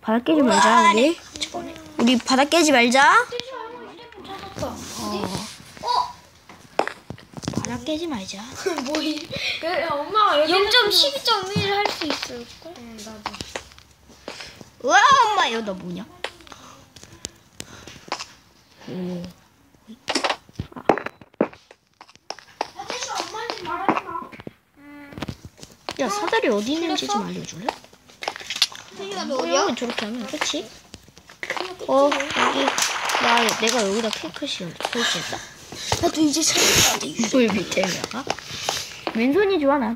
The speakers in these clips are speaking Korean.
바닥 깨지 말자 우리. 우리 바닥 깨지 말자. 바닥 깨지 말자. 뭐 이? 엄마가 0.12.1을 할 수 있을 걸? 응 나도. 와 엄마 이거 너 뭐냐? 오. 야 사다리 어디 있는지 좀 알려줄래? 태기가 어, 저렇게 하면 그치? 어 여기 나 내가 여기다 케이크 시 설치했다. 나도 이제 찾았다. 이걸 밑에다가 맨손이 좋아 나.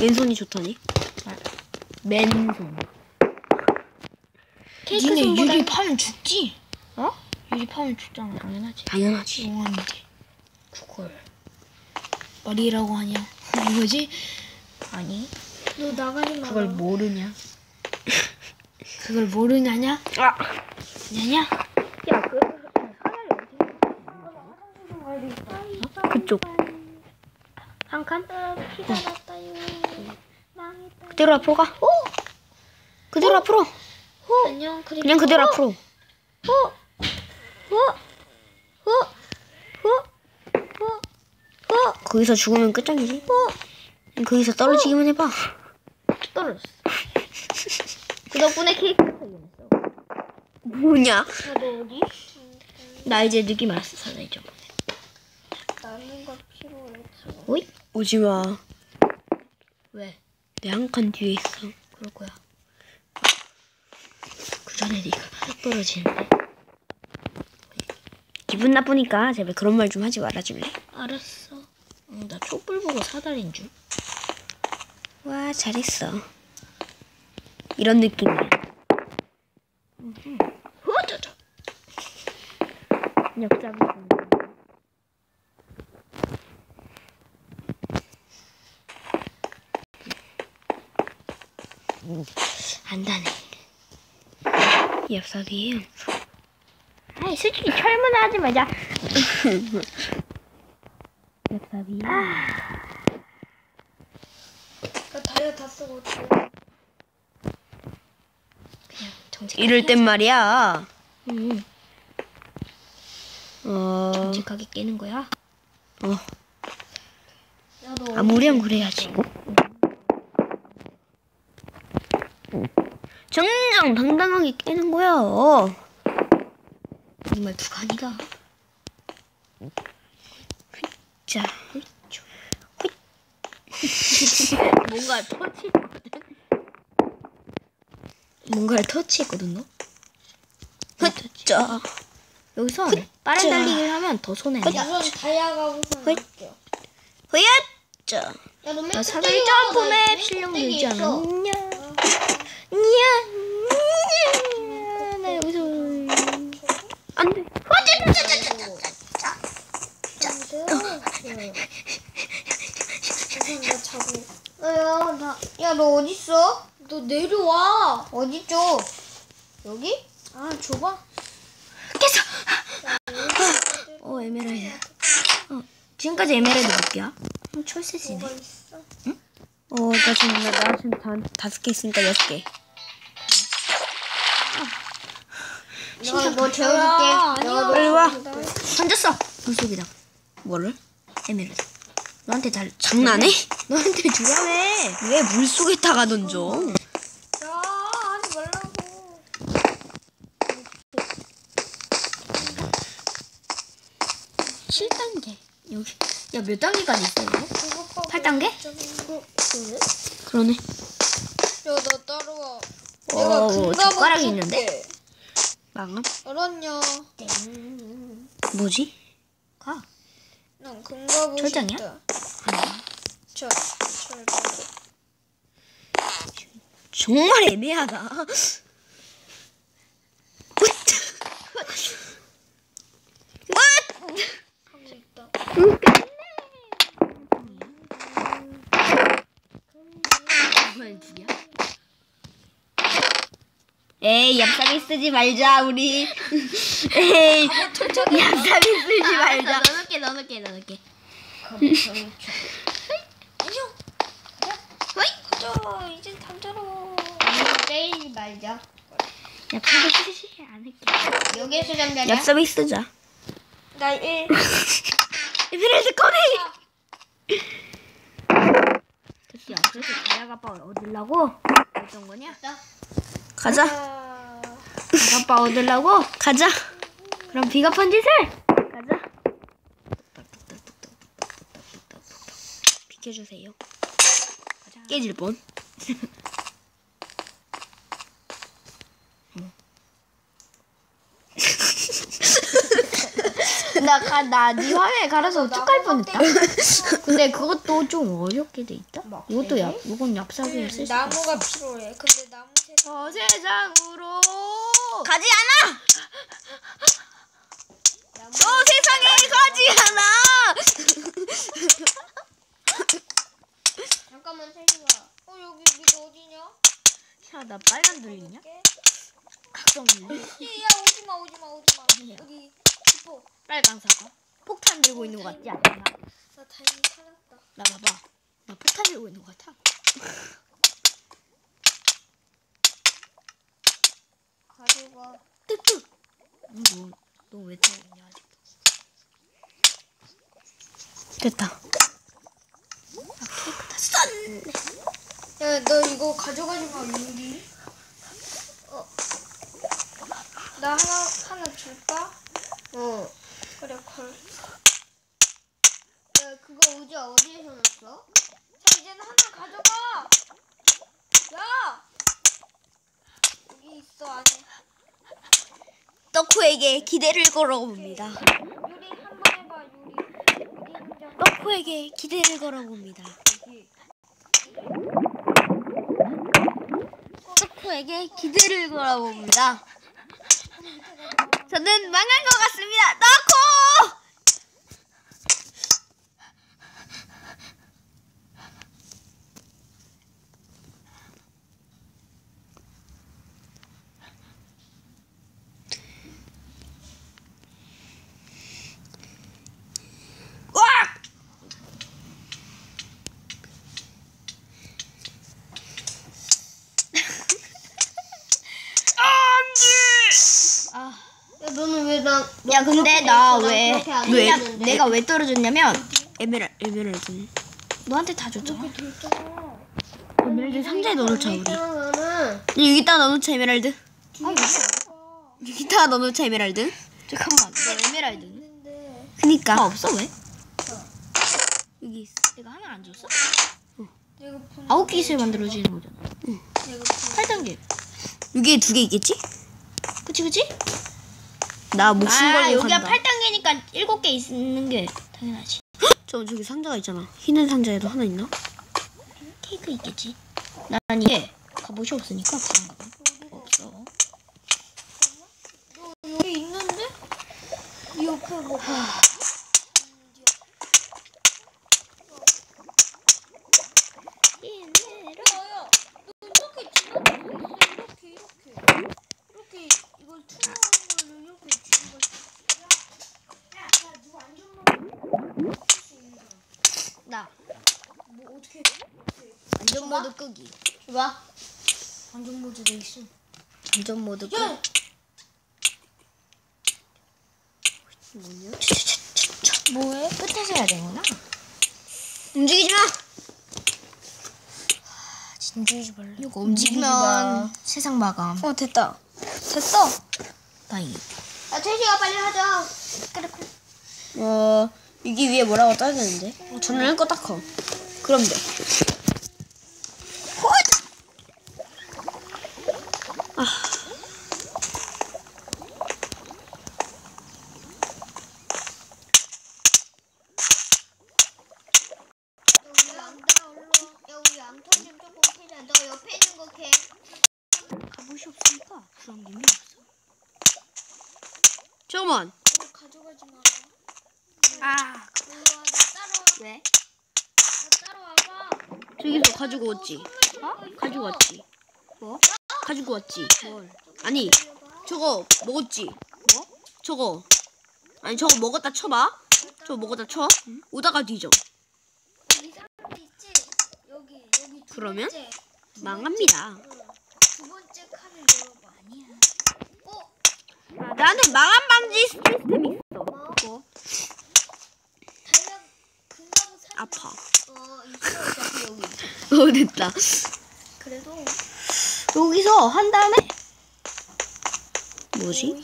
맨손이 좋다니? 아, 맨손. 케이크 니네 손보다 유리 파면 죽지? 어? 유리 파면 죽잖아. 당연하지. 당연하지. 용암인데. 그걸 말이라고 하냐? 뭐지? 아니 너 나가지 마. 그걸 모르냐? 그걸 모르냐냐? 아. 냐냐? 야 그. 어? 그쪽 한 칸? 그대로 앞으로 가. 오! 그대로 앞으로. 안녕. 그리고 그냥 그대로 앞으로. 호! 호! 호! 호! 호! 호! 거기서 죽으면 끝장이지. 거기서 떨어지기만 해봐. 떨어졌어. 그 덕분에 케이크 발견했어. 뭐냐? 너 어디? 나 이제 느낌 알았어, 사나이 좀. 나무가 필요했어. 오이? 오지 마. 왜? 내 한 칸 뒤에 있어. 그럴 거야. 그 전에 네가 떨어지는데. 기분 나쁘니까 제발 그런 말 좀 하지 말아줄래? 알았어. 응, 나 촛불 보고 사다리인 줄. 와, 잘했어. 이런 느낌이야. 역잡이 안다네. 엽삽이에요. 아이, 솔직히 철문화 하지 말자. 엽삽이. 그 그냥 정직. 이럴 땐 말이야. 응. 어, 정직하게 깨는 거야? 어, 야, 너 아무렴 그래야지. 정정 당당하게 깨는 거야. 정말 두 간이가. 자, 뭔가 터치했거든. 뭔가를 터치했거든 너. 자, 여기서 빠른 달리기를 하면 더 손해. 우선 다이아가 우선 헐. 할게요. 야, 너맨나 사다리 있어. 점프 나맵맨 실력 끝에 늘지 있어. 않았냐? 냐, 냐, 나 여기서 안 돼. 우선 나자 고. 야, 나, 야, 너 어딨어? 너 내려와. 어디죠? 여기? 아, 줘봐. 어, 에메랄드. 어, 지금까지 에메랄드 몇 개야? 음, 철새지네. 뭐가 있어? 어, 나 지금 나, 나 지금 다, 다섯 개 있으니까 여섯 개. 너 재워줄게. 빨리 와. 던졌어. 물속에다. 뭐를? 에메랄드. 너한테 달 장난해? 너한테 주라며. 왜 물속에다가 던져? 야, 하지 말라고. 7단계. 여기. 야, 몇 단계까지 있어, 이거? 그거 8단계? 어, 그래? 그러네. 야, 나 따라와. 어, 금갑옷 젓가락이 줄게. 있는데? 망함? 알았냐? 뭐지? 가. 난 금갑옷 철장이야? 철, 철장. 정말 애매하다. 에이, 얍삽이 쓰지 말자, 우리. 에이, 얍삽이 쓰지 말자. 넣어놓게, 넣어놓게, 넣어놓게. 가자, 이제 탐자로. 때리지 말자. 야 서비스 안 할게. 여기에서 잠자냐? 야 서비스 쓰자. 나 1. 에메랄드 꺼내. 됐어. 그래서 대학 아빠 얻으려고 어떤 거냐? 나. 가자. 아, 대학 아빠 얻으려고 가자. 그럼 비겁한 짓을 가자. 비켜주세요. 깨질 뻔. 나나네 화면에 갈아서 어떡할 뻔했다. 근데 그것도 좀 어렵게 돼 있다. 이것도 야, 이건 얍삽하게 쓸 수. 나무가 필요해. 근데 나무 세저 세상으로 가지 않아. 저 세상에 가지 않아. 잠깐만 세시가. 어 여기 밑 어디냐? 야, 나 빨간 들리냐? 이게? 각성 들리? 야 오지마 오지마 오지마. 어디야? 여기 뭐? 빨간 사과. 폭탄 들고 있는 것 같지 않나? 나 다행히 살았다. 나 봐봐. 나 폭탄 들고 있는 것 같아. 가져가. 뚝뚝. 너, 너왜 들어오냐 아직? 됐다. 아, 케이크 다 쌌네. 야 너 이거 가져가지 마 유리. 어. 나 하나 하나 줄까? 어. 그래 걸. 야 그거 의자 어디에서 났어? 자 이제는 하나 가져가. 야. 여기 있어 안에. 덕후에게 기대를 걸어봅니다. 유리 한번 해봐 혼자. 덕후에게 기대를 걸어봅니다. 덕후에게 기대를 걸어봅니다. 저는 망한 것 같습니다. 덕후! 으악! 아. 야 너는 왜 나? 야 근데 나 있어. 난 왜. 내가 왜 떨어졌냐면 에메랄 에메랄드 너한테 다 줬잖아. 됐잖아. 에메랄드 상자에 넣어놓자 우리. 여기다 넣어놓자 에메랄드. 아 여기다 넣어놓자 에메랄드. 잠깐만 너 에메랄드. 그니까 아, 없어 왜? 여기 있어. 내가 하나 안 줬어? 아홉 개씩 만들어지는 거잖아. 응. 내가 본. 8단계. 여기에 두 개 있겠지? 그치 그치? 나 목숨 걸고 아, 여기가 간다. 8단계니까 7개 있는 게 당연하지. 저 저기 상자가 있잖아. 흰 상자에도 하나 있나? 케이크 있겠지. 난 이게 갑옷이 없으니까 그런가 봐. 없어. 여기 있는데? 이 옆에 뭐. 야야, 너 이렇게 지나갈 수 있어. 이렇게 이렇게 이렇게 이걸 투명한 걸로 이렇게 지나갈 수 있어. 나 뭐 어떻게? 안전 모드 끄기. 줘봐. 안전 모드도 있어. 안전 모드 끄기. 야, 뭐해? 끝에서 해야 되구나. 움직이지 마. 움직이지 말래. 이거 움직이면 세상 마감. 어 됐다. 됐어. 다행히. 야 태시가 빨리 하자. 그래 그래. 어 여기 위에 뭐라고 떠야 되는데? 어, 저는 할거 딱 커. 그럼 돼. 아. 갑옷이 없으니까 그런 게 없어. 잠깐만. 가져가지 마라. 아 일로 와. 나 따라와. 왜? 저기서 가지고 왔지. 어? 가지고 왔지. 뭐? 가지고 왔지. 뭘? 아니 저거 먹었지. 뭐? 저거. 아니 저거 먹었다 쳐봐. 저거 먹었다 쳐. 오다가 뒤져. 이 사람 있지? 여기 여기 두 그러면? 번째. 망합니다. 두 번째 깜찍하는 거 아니야. 어? 나한테 망한 방지 시스템이 있어. 뭐? 금방. 아파. 어 있어 어차피 여기. 어 됐다. 그래도 여기서 한 다음에 뭐지?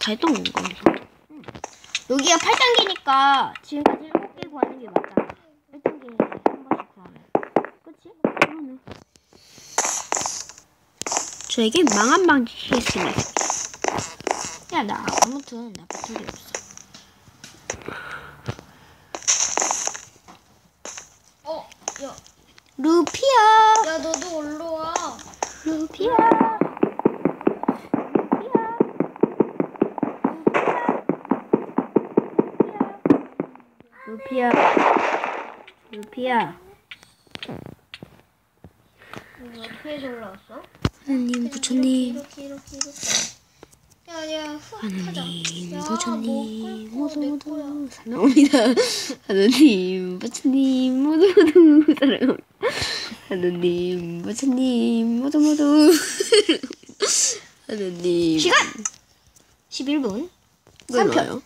다 했던 건가? 여기가 8단계니까 지금까지 7개 구하는 게 맞잖아. 1단계 한 번씩 구하면. 그치? 그러네. 저에게 망한 시스템이 있어. 야, 나 아무튼 나 배터리 없어. 어, 야, 루피야, 야 너도 올라 와. 루피야. 루피야. 루피야. 옆에서 올라왔어? 하나님, 부처님, 이렇게 이렇게 이렇게. 야야 훅 하자. 하나님, 야, 부처님, 뭐 모두 모두 사랑합니다. 하나님, 부처님, 모두 모두 사랑합니다. 하나님, 부처님, 모두 모두 하나님. 시간! 11분. 왜 3편. 나요?